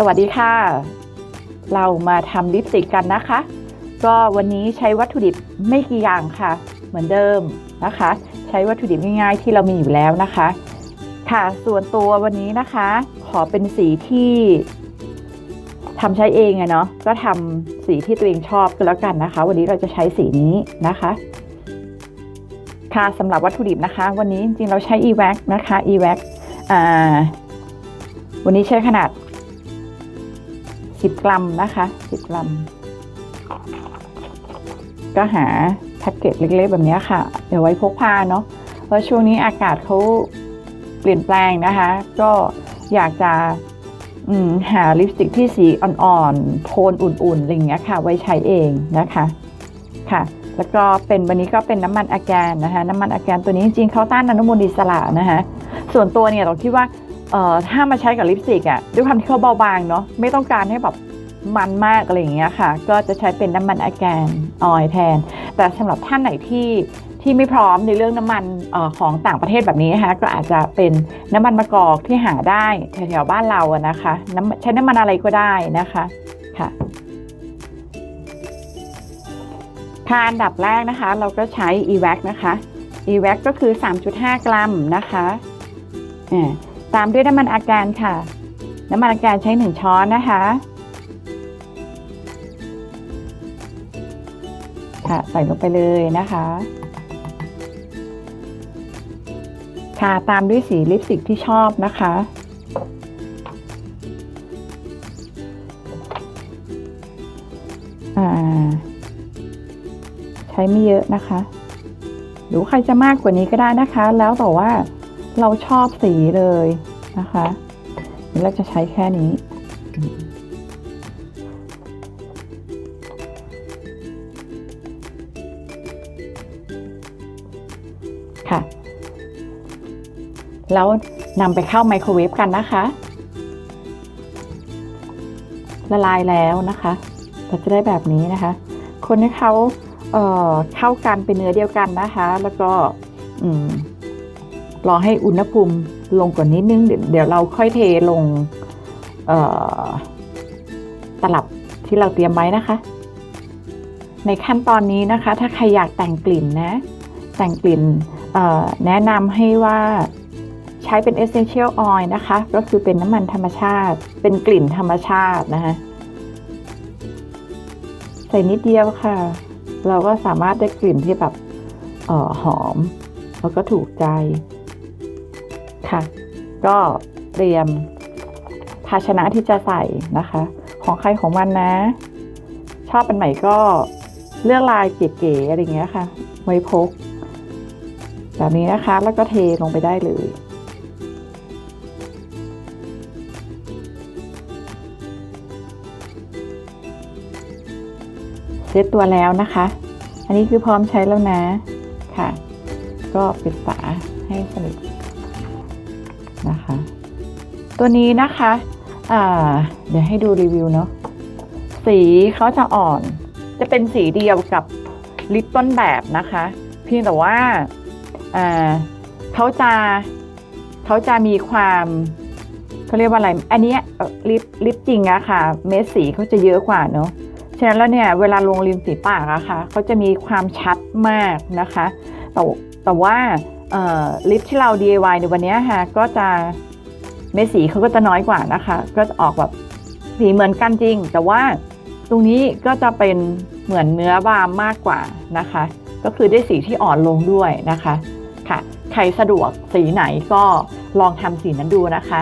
สวัสดีค่ะ เรามาทำลิปสติกกันนะคะ ก็วันนี้ใช้วัตถุดิบไม่กี่อย่างค่ะ เหมือนเดิมนะคะ ใช้วัตถุดิบง่ายๆที่เรามีอยู่แล้วนะคะ ค่ะส่วนตัววันนี้นะคะ ขอเป็นสีที่ทำใช้เองอะเนาะก็ทำสีที่ตัวเองชอบก็แล้วกันนะคะ วันนี้เราจะใช้สีนี้นะคะ ค่ะสำหรับวัตถุดิบนะคะ วันนี้จริงๆเราใช้ e w a c นะคะ e w a c อ่าวันนี้ใช้ขนาด 10 กรัมนะคะ 10 กรัม ก็หาแพ็กเกจเล็กๆแบบนี้ค่ะ เดี๋ยวไว้พกพาเนาะเพราะช่วงนี้อากาศเขาเปลี่ยนแปลงนะคะ ก็อยากจะหาลิปสติกที่สีอ่อนๆโทนอุ่นๆอะไรอย่างเงี้ยค่ะ ไว้ใช้เองนะคะค่ะ แล้วก็เป็นวันนี้ก็เป็นน้ำมันอาแกนนะคะ น้ำมันอาแกนตัวนี้จริงๆเขาต้านอนุมูลอิสระนะคะ ส่วนตัวเนี่ยเราคิดว่า เอ่อถ้ามาใช้กับลิปสติกอะด้วยความที่เขาเบาบางเนาะไม่ต้องการให้แบบมันมากอะไรอย่างเงี้ยค่ะ ก็จะใช้เป็นน้ำมันอาแกนออยแทน แต่สำหรับท่านไหนที่ที่ไม่พร้อมในเรื่องน้ำมันเออของต่างประเทศแบบนี้นะคะก็อาจจะเป็นน้ำมันมะกอกที่หาได้แถวๆบ้านเราอะนะคะน้ำใช้น้ำมันอะไรก็ได้นะคะค่ะค่ะอันดับแรกนะคะ เราก็ใช้ e v a c นะคะ e v a c ก็คือ 3.5 กรัมนะคะอ่า ตามด้วยน้ำมันอาการค่ะ น้ำมันอาการใช้ 1 ช้อนนะคะค่ะใส่ลงไปเลยนะคะ ค่ะตามด้วยสีลิปสติกที่ชอบนะคะอ่าใช้ไม่เยอะนะคะ หรือใครจะมากกว่านี้ก็ได้นะคะ แล้วแต่ว่า เราชอบสีเลยนะคะเดี๋ยวเราจะใช้แค่นี้ ค่ะ แล้วนำไปเข้าไมโครเวฟกันนะคะ ละลายแล้วนะคะเราจะได้แบบนี้นะคะ คนให้เขาเอ่อเข้ากันเป็นเนื้อเดียวกันนะคะ แล้วก็ อืม รอให้อุณหภูมิลงกว่านิดนึง เดี๋ยวเราค่อยเทลงตลับที่เราเตรียมไว้นะคะ ในขั้นตอนนี้นะคะ ถ้าใครอยากแต่งกลิ่นนะ แต่งกลิ่นแนะนำให้ว่าใช้เป็น essential oil นะคะ ก็คือเป็นน้ำมันธรรมชาติ เป็นกลิ่นธรรมชาตินะคะ ใส่นิดเดียวค่ะ เราก็สามารถได้กลิ่นที่แบบออหอม แล้วก็ถูกใจ ค่ะ ก็เตรียมภาชนะที่จะใส่นะคะ ของใครของมันนะ ชอบอันไหนก็เลือกลายเก๋ๆอะไรเงี้ยค่ะ ไว้พก แบบนี้นะคะแล้วก็เทลงไปได้เลยเซตตัวแล้วนะคะ อันนี้คือพร้อมใช้แล้วนะ ค่ะ ก็ปิดฝาให้สนิท นะคะ ตัวนี้นะคะเดี๋ยวให้ดูรีวิวเนาะสีเขาจะอ่อน จะเป็นสีเดียวกับลิปต้นแบบนะคะ เพียงแต่ว่าเขาจะเขาจะมีความเขาเรียกว่าอะไร อันนี้ลิปลิปจริงอะค่ะ เม็ดสีเขาจะเยอะกว่าเนาะฉะนั้นแล้วเนี่ยเวลาลงริมฝีปากอะค่ะเขาจะมีความชัดมากนะคะ แต่แต่ว่า ลิปที่เรา DIY ในวันนี้ยค่ะก็จะเม็ดสีเขาก็จะน้อยกว่านะคะ ก็จะออกแบบสีเหมือนกันจริง แต่ว่าตรงนี้ก็จะเป็นเหมือนเนื้อบามมากกว่านะคะ ก็คือได้สีที่อ่อนลงด้วยนะคะค่ะ ใครสะดวกสีไหนก็ลองทำสีนั้นดูนะคะ